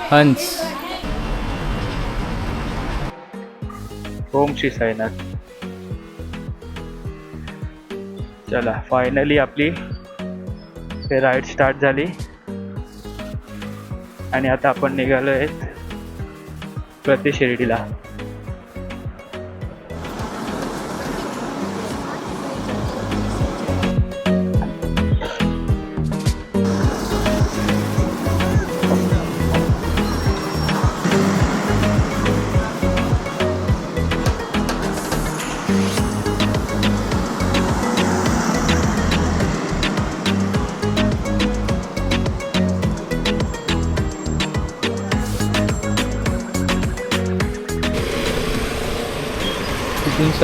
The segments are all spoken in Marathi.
हंस. ओम श्री साईनाथ. चला फायनली आपली ते राईड स्टार्ट झाली. आणि आता आपण निघालो आहेत प्रतिशिर्डीला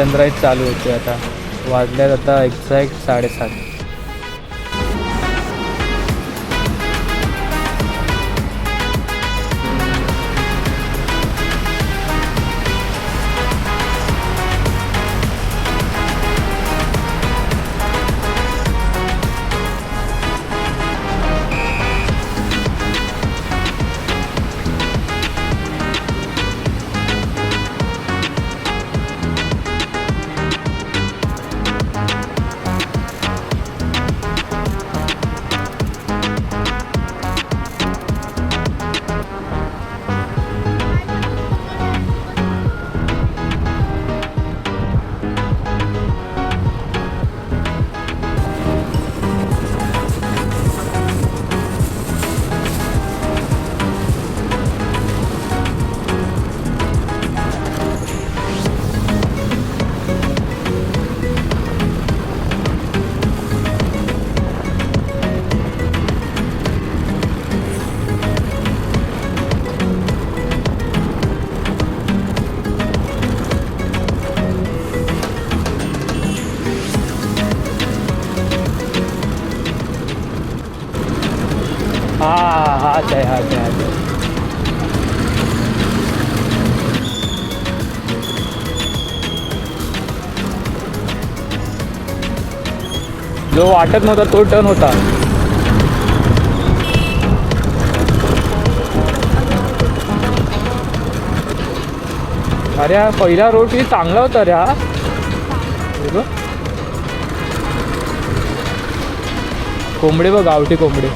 सनराईज चालू होते आता. वाजल्यात आता एक्झॅक्ट साडेसात. हा हाच आहे हाच आहे जो वाटत नव्हता तो टर्न होता. अरे हा पहिला रोड किती चांगला होता रे हा. कोंबडे बघ गावठी कोंबडे.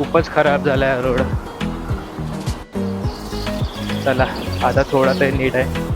खूपच खराब झाला आहे रोड. चला आता थोडा तरी नीट आहे.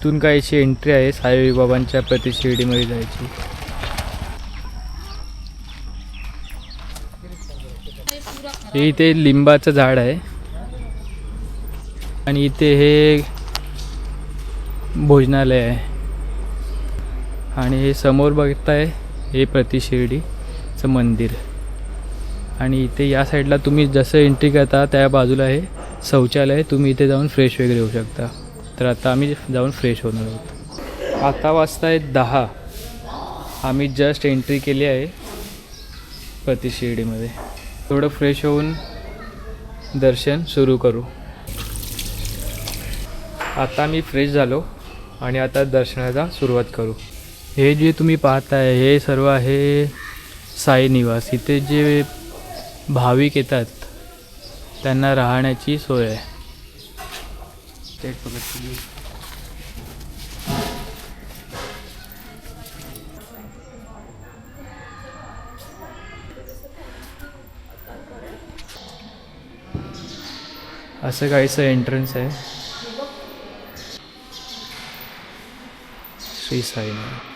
इथून काय अशी एंट्री आहे साई बाबांच्या प्रतिशिर्डीमध्ये जायची. हे इथे लिंबाचं झाड आहे. आणि इथे हे भोजनालय आहे. आणि हे समोर बघताय हे प्रतिशिर्डीचं मंदिर. आणि इथे या साईडला तुम्ही जसं एंट्री करता त्या बाजूला हे शौचालय तुम्ही इथे जाऊन फ्रेश वगैरे होऊ शकता. तर आता आम्ही जाऊन फ्रेश होणार आहोत. आता वाजता आहेत दहा. आम्ही जस्ट एंट्री केली आहे प्रति शिर्डीमध्ये. थोडं फ्रेश होऊन दर्शन सुरू करू. आता मी फ्रेश झालो आणि आता दर्शनाला सुरुवात करू. हे जे तुम्ही पाहताय हे सर्व आहे साई निवास. इथे जे भाविक येतात त्यांना राहण्याची सोय आहे. ते बघत असं काहीसं एंट्रन्स आहे श्री साईनाथ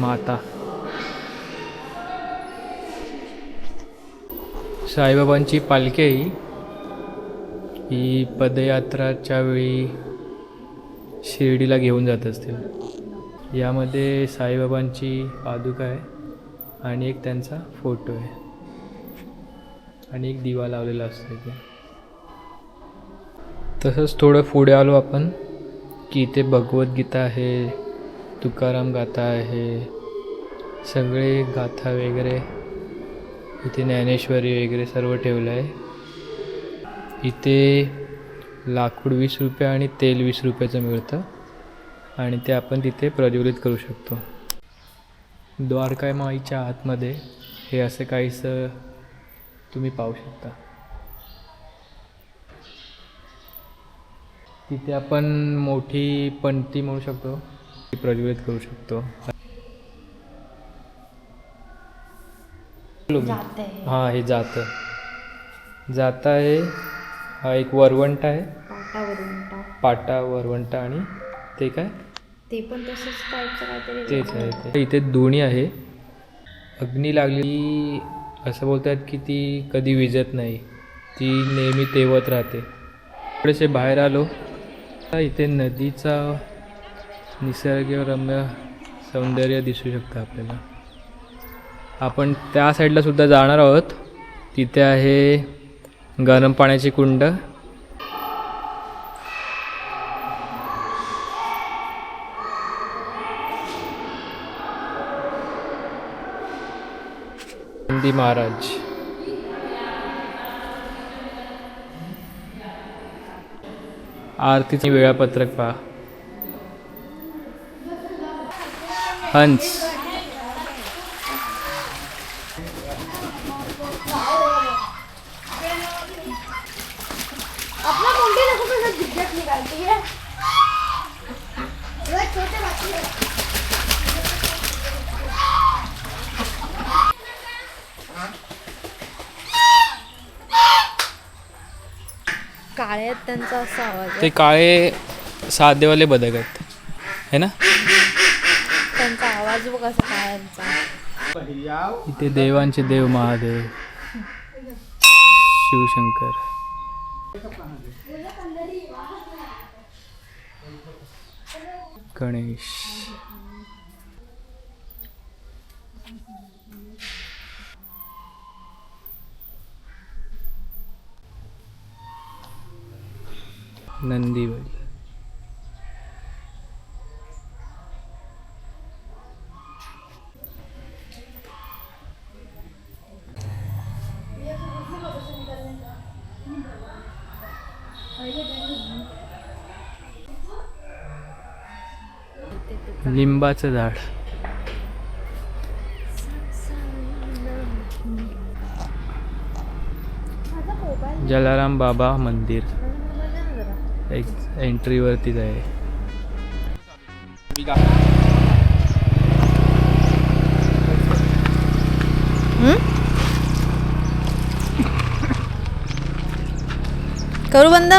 माता. साईबाबांची पालखी ही. ही पदयात्राच्या वेळी शिर्डीला घेऊन जात असतील. यामध्ये साईबाबांची पादुका आहे आणि एक त्यांचा फोटो आहे. आणि एक दिवा लावलेला असतो इथे. तसंच थोडं पुढे आलो आपण की इथे भगवद्गीता आहे तुकाराम गाथा आहे. सगळे गाथा वगैरे इथे ज्ञानेश्वरी वगैरे सर्व ठेवलं आहे. इथे लाकूड वीस रुपये आणि तेल वीस रुपयाचं मिळतं आणि ते आपण तिथे प्रज्वलित करू शकतो. द्वारकामाईच्या आतमध्ये हे असं काहीसं तुम्ही पाहू शकता. तिथे आपण मोठी पणती म्हणू शकतो. प्रज्वलित करू शकतो. हां हे जातं जाता आहे हा एक वरवंट आहे. पाटा वरवंट. आणि ते काय? ते पण तसंच तेच आहे ते. इथे दोणी आहे. अग्नी लागली असं बोलतात की ती कधी विजत नाही. ती नेहमी तेवत राहते. थोडेसे बाहेर आलो. इथे नदीचा निसर्गरम्य सौंदर्य दिसू शकतं आपल्याला. आपण त्या साईडला सुद्धा जाणार आहोत. तिथे आहे गरम पाण्याची कुंड. नंदी महाराज. आरतीचे वेळापत्रक पहा. हैं। काळ्यात त्यांचा असा आवाज आहे ते काळे साधेवाले बदक आहेत. है ना? आवाज बघ असा काळ्यांचा इथे देवांचे देव महादेव. शिवशंकर. गणेश. लिंबाचं झाड. जलाराम बाबा मंदिर. एक एंट्रीवरतीच आहे करू बंद?